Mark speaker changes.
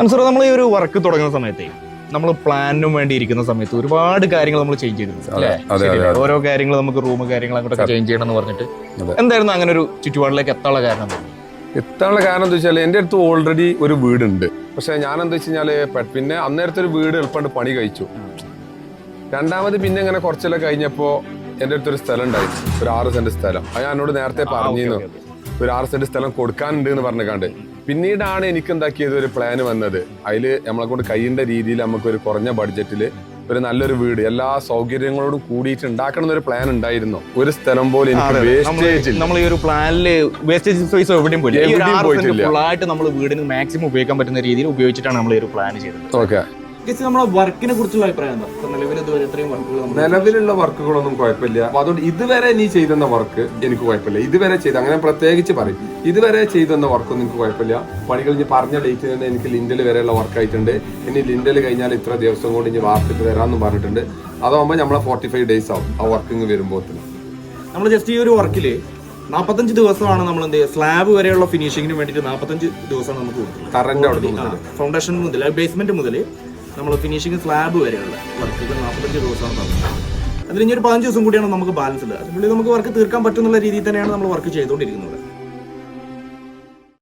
Speaker 1: മനസ്സിലാവും നമ്മൾ ഈ ഒരു വർക്ക് തുടങ്ങുന്ന സമയത്തെ നമ്മൾ പ്ലാനിനും വേണ്ടി ഇരിക്കുന്ന സമയത്ത് ഒരുപാട് കാര്യങ്ങൾ നമ്മൾ ചേഞ്ച്
Speaker 2: അതെ,
Speaker 1: ഓരോ കാര്യങ്ങൾ നമുക്ക് റൂം കാര്യങ്ങൾ അങ്ങോട്ടൊക്കെ ചേഞ്ച് ചെയ്യണം എന്ന് പറഞ്ഞിട്ട് എന്തായിരുന്നു അങ്ങനെ ഒരു ചുറ്റുപാടിലേക്ക് എത്താനുള്ള കാരണം?
Speaker 2: എത്താനുള്ള കാരണം എന്താ വെച്ചാൽ എന്റെ അടുത്ത് ഓൾറെഡി ഒരു വീടുണ്ട്. പക്ഷെ ഞാൻ എന്താ വെച്ച് പിന്നെ അന്നേരത്തെ ഒരു വീട് എളുപ്പം പണി കഴിച്ചു. രണ്ടാമത് പിന്നെ ഇങ്ങനെ കുറച്ചെല്ലാം കഴിഞ്ഞപ്പോ എന്റെ അടുത്തൊരു സ്ഥലം ഉണ്ടായി ഒരു ആറ് സെന്റ് സ്ഥലം. അത് ഞാൻ എന്നോട് നേരത്തെ പറഞ്ഞിരുന്നു. ഒരു ആറ് സെന്റ് സ്ഥലം കൊടുക്കാനുണ്ട് എന്ന് പറഞ്ഞിക്കാണ്ട്. പിന്നീടാണ് എനിക്ക് എന്താക്കിയത് ഒരു പ്ലാൻ വന്നത്. അതിൽ നമ്മളെ കൊണ്ട് കഴിയേണ്ട രീതിയിൽ നമുക്ക് ഒരു കുറഞ്ഞ ബഡ്ജറ്റിൽ ഒരു നല്ലൊരു വീട് എല്ലാ സൗകര്യങ്ങളോടും കൂടിയിട്ട് ഉണ്ടാക്കണം എന്നൊരു പ്ലാൻ ഉണ്ടായിരുന്നു. ഒരു സ്ഥലം പോലെ എനിക്ക് വേസ്റ്റേജ്
Speaker 1: നമ്മൾ ഈ ഒരു പ്ലാനിൽ വേസ്റ്റേജ് സ്പേസ് എവിടെയും പോയില്ല. ഫുള്ളായിട്ട് നമ്മൾ വീടിന് മാക്സിമം ഉപയോഗിക്കാൻ പറ്റുന്ന രീതിയിൽ ഉപയോഗിച്ചിട്ടാണ് നമ്മൾ ഈ ഒരു പ്ലാൻ ചെയ്തത്.
Speaker 2: ഓക്കെ
Speaker 3: നമ്മളെ വർക്കിനെ കുറിച്ചുള്ള അഭിപ്രായം എന്താ? നിലവിൽ ഇതുവരെ ഇത്രയും വർക്കുകൾ നമ്മൾ
Speaker 4: നിലവിലുള്ള വർക്കുകളൊന്നും കുഴപ്പമില്ല. അപ്പൊ അതുകൊണ്ട് ഇതുവരെ നീ ചെയ്തെന്ന വർക്ക് എനിക്ക് കുഴപ്പമില്ല. ഇതുവരെ ചെയ്ത് അങ്ങനെ പ്രത്യേകിച്ച് പറയും. ഇതുവരെ ചെയ്തെന്ന വർക്കൊന്നും എനിക്ക് കുഴപ്പമില്ല. പണികൾ ഇനി പറഞ്ഞ ഡേറ്റിൽ തന്നെ എനിക്ക് ലിൻഡൽ വരെയുള്ള വർക്ക് ആയിട്ടുണ്ട് ഇനി ലിൻഡൽ കഴിഞ്ഞാൽ ഇത്ര ദിവസം കൊണ്ട് ഇനി വാർത്തിട്ട് തരാമെന്ന് പറഞ്ഞിട്ടുണ്ട്. അതാകുമ്പോൾ നമ്മളെ ഫോർട്ടി ഫൈവ് ഡേയ്സ് ആവും ആ വർക്കിങ് വരുമ്പോൾ
Speaker 3: നമ്മൾ ജസ്റ്റ് ഈ ഒരു വർക്കിൽ നാൽപ്പത്തഞ്ച് ദിവസമാണ് നമ്മൾ എന്ത് സ്ലാബ് വരെയുള്ള ഫിനിഷിങ്ങിന് വേണ്ടിയിട്ട് നാൽപ്പത്തഞ്ച് ദിവസമാണ് നമുക്ക് കൊടുക്കുന്നത്. ഫൗണ്ടേഷൻ മുതൽ ബേസ്മെന്റ് മുതൽ നമ്മൾ ഫിനിഷിംഗ് സ്ലാബ് വരെയുള്ള. വർക്ക് ഇപ്പോൾ നാൽപ്പത്തഞ്ച് ദിവസമാണ് പറഞ്ഞത് അതിൽ ഇനി ഒരു പതിനഞ്ച് ദിവസം കൂടിയാണ് നമുക്ക് ബാലൻസ് ഉള്ളത്. അതിനുള്ളിൽ നമുക്ക് വർക്ക് തീർക്കാൻ പറ്റുന്ന രീതിയിൽ തന്നെയാണ് നമ്മൾ വർക്ക് ചെയ്തുകൊണ്ടിരിക്കുന്നത്.